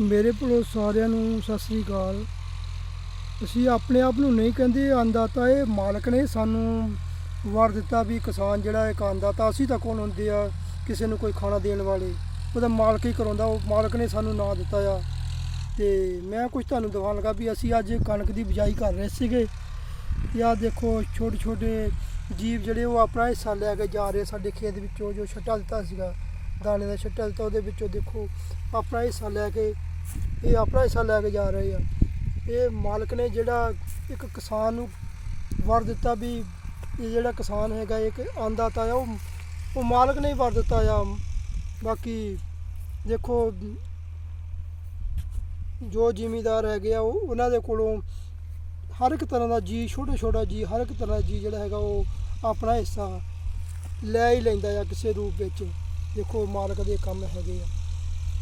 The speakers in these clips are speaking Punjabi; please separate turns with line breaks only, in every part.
ਮੇਰੇ ਵੱਲੋਂ ਸਾਰਿਆਂ ਨੂੰ ਸਤਿ ਸ੍ਰੀ ਅਕਾਲ। ਅਸੀਂ ਆਪਣੇ ਆਪ ਨੂੰ ਨਹੀਂ ਕਹਿੰਦੇ ਅੰਦਾਤਾ ਇਹ ਮਾਲਕ ਨੇ ਸਾਨੂੰ ਵਰ ਦਿੱਤਾ ਵੀ ਕਿਸਾਨ ਜਿਹੜਾ ਇੱਕ ਅੰਦਾਤਾ ਅਸੀਂ ਤਾਂ ਕੌਣ ਹੁੰਦੇ ਆ ਕਿਸੇ ਨੂੰ ਕੋਈ ਖਾਣਾ ਦੇਣ ਵਾਲੇ। ਉਹਦਾ ਮਾਲਕ ਹੀ ਕਰਾਉਂਦਾ ਉਹ ਮਾਲਕ ਨੇ ਸਾਨੂੰ ਨਾਂ ਦਿੱਤਾ ਆ। ਤੇ ਮੈਂ ਕੁਝ ਤੁਹਾਨੂੰ ਦਿਖਾਉਣ ਲੱਗਾ ਵੀ ਅਸੀਂ ਅੱਜ ਕਣਕ ਦੀ ਬਿਜਾਈ ਕਰ ਰਹੇ ਸੀਗੇ। ਤੇ ਆਹ ਦੇਖੋ ਛੋਟੇ ਛੋਟੇ ਜੀਵ ਜਿਹੜੇ ਉਹ ਆਪਣਾ ਹਿੱਸਾ ਲੈ ਕੇ ਜਾ ਰਹੇ ਸਾਡੇ ਖੇਤ ਵਿੱਚੋਂ, ਜੋ ਛੱਟਾ ਦਿੱਤਾ ਸੀਗਾ, ਦਾਣੇ ਦਾ ਛੱਟਾ ਦਿੱਤਾ, ਉਹਦੇ ਵਿੱਚੋਂ ਦੇਖੋ, ਆਪਣਾ ਹਿੱਸਾ ਲੈ ਕੇ ਇਹ ਆਪਣਾ ਹਿੱਸਾ ਲੈ ਕੇ ਜਾ ਰਹੇ ਆ। ਇਹ ਮਾਲਕ ਨੇ ਜਿਹੜਾ ਇੱਕ ਕਿਸਾਨ ਨੂੰ ਵਰ ਦਿੱਤਾ ਵੀ ਇਹ ਜਿਹੜਾ ਕਿਸਾਨ ਹੈਗਾ, ਇੱਕ ਆਂਦਾਤਾ ਆ, ਉਹ ਉਹ ਮਾਲਕ ਨੇ ਵਰ ਦਿੱਤਾ ਆ। ਬਾਕੀ ਦੇਖੋ, ਜੋ ਜ਼ਿਮੀਦਾਰ ਹੈਗੇ ਆ, ਉਹ ਉਹਨਾਂ ਦੇ ਕੋਲੋਂ ਹਰ ਇੱਕ ਤਰ੍ਹਾਂ ਦਾ ਜੀ, ਛੋਟਾ ਛੋਟਾ ਜੀ, ਹਰ ਇੱਕ ਤਰ੍ਹਾਂ ਦਾ ਜੀ ਜਿਹੜਾ ਹੈਗਾ, ਉਹ ਆਪਣਾ ਹਿੱਸਾ ਲੈ ਹੀ ਲੈਂਦਾ ਆ ਕਿਸੇ ਰੂਪ ਵਿੱਚ। ਦੇਖੋ, ਮਾਲਕ ਦੇ ਕੰਮ ਹੈਗੇ ਆ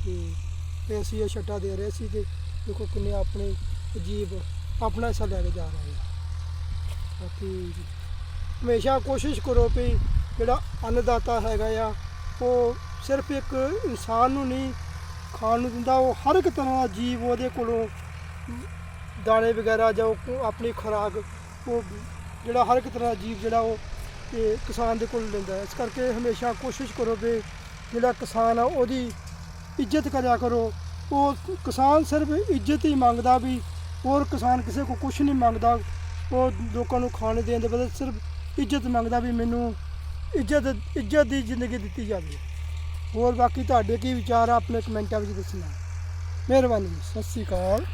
ਤੇ ਤੇ ਅਸੀਂ ਇਹ ਛੱਟਾ ਦੇ ਰਹੇ ਸੀ ਤੇ ਦੇਖੋ ਕਿੰਨੇ ਆਪਣੇ ਅਜੀਬ ਆਪਣਾ ਹਿੱਸਾ ਲੈ ਕੇ ਜਾ ਰਹੇ ਆ। ਬਾਕੀ ਹਮੇਸ਼ਾ ਕੋਸ਼ਿਸ਼ ਕਰੋ ਵੀ ਜਿਹੜਾ ਅੰਨਦਾਤਾ ਹੈਗਾ ਆ, ਉਹ ਸਿਰਫ ਇੱਕ ਇਨਸਾਨ ਨੂੰ ਨਹੀਂ, ਖਾਣ ਨੂੰ ਦਿੰਦਾ, ਉਹ ਹਰ ਇੱਕ ਤਰ੍ਹਾਂ ਦਾ ਜੀਵ ਉਹਦੇ ਕੋਲੋਂ ਦਾਣੇ ਵਗੈਰਾ ਜਾਂ ਆਪਣੀ ਖੁਰਾਕ, ਉਹ ਜਿਹੜਾ ਹਰ ਇੱਕ ਤਰ੍ਹਾਂ ਦਾ ਜੀਵ ਜਿਹੜਾ ਉਹ ਤੇ ਕਿਸਾਨ ਦੇ ਕੋਲ ਲੈਂਦਾ ਇਸ ਕਰਕੇ ਹਮੇਸ਼ਾ ਕੋਸ਼ਿਸ਼ ਕਰੋ ਵੀ ਜਿਹੜਾ ਕਿਸਾਨ ਆ ਉਹਦੀ ਇੱਜ਼ਤ ਕਰਿਆ ਕਰੋ ਉਹ ਕਿਸਾਨ ਸਿਰਫ ਇੱਜ਼ਤ ਹੀ ਮੰਗਦਾ ਵੀ ਹੋਰ ਕਿਸਾਨ ਕਿਸੇ ਕੋ ਕੁਝ ਨਹੀਂ ਮੰਗਦਾ। ਉਹ ਲੋਕਾਂ ਨੂੰ ਖਾਣੇ ਦੇਣ ਦੇ ਬਦਲੇ ਸਿਰਫ ਇੱਜ਼ਤ ਮੰਗਦਾ ਵੀ ਮੈਨੂੰ ਇੱਜ਼ਤ ਇੱਜ਼ਤ ਦੀ ਜ਼ਿੰਦਗੀ ਦਿੱਤੀ ਜਾਵੇ। ਹੋਰ ਬਾਕੀ ਤੁਹਾਡੇ ਕੀ ਵਿਚਾਰ ਆ? ਆਪਣੇ ਕਮੈਂਟਾਂ ਵਿੱਚ ਦੱਸਣਾ। ਮਿਹਰਬਾਨੀ, ਸਤਿ ਸ਼੍ਰੀ ਅਕਾਲ।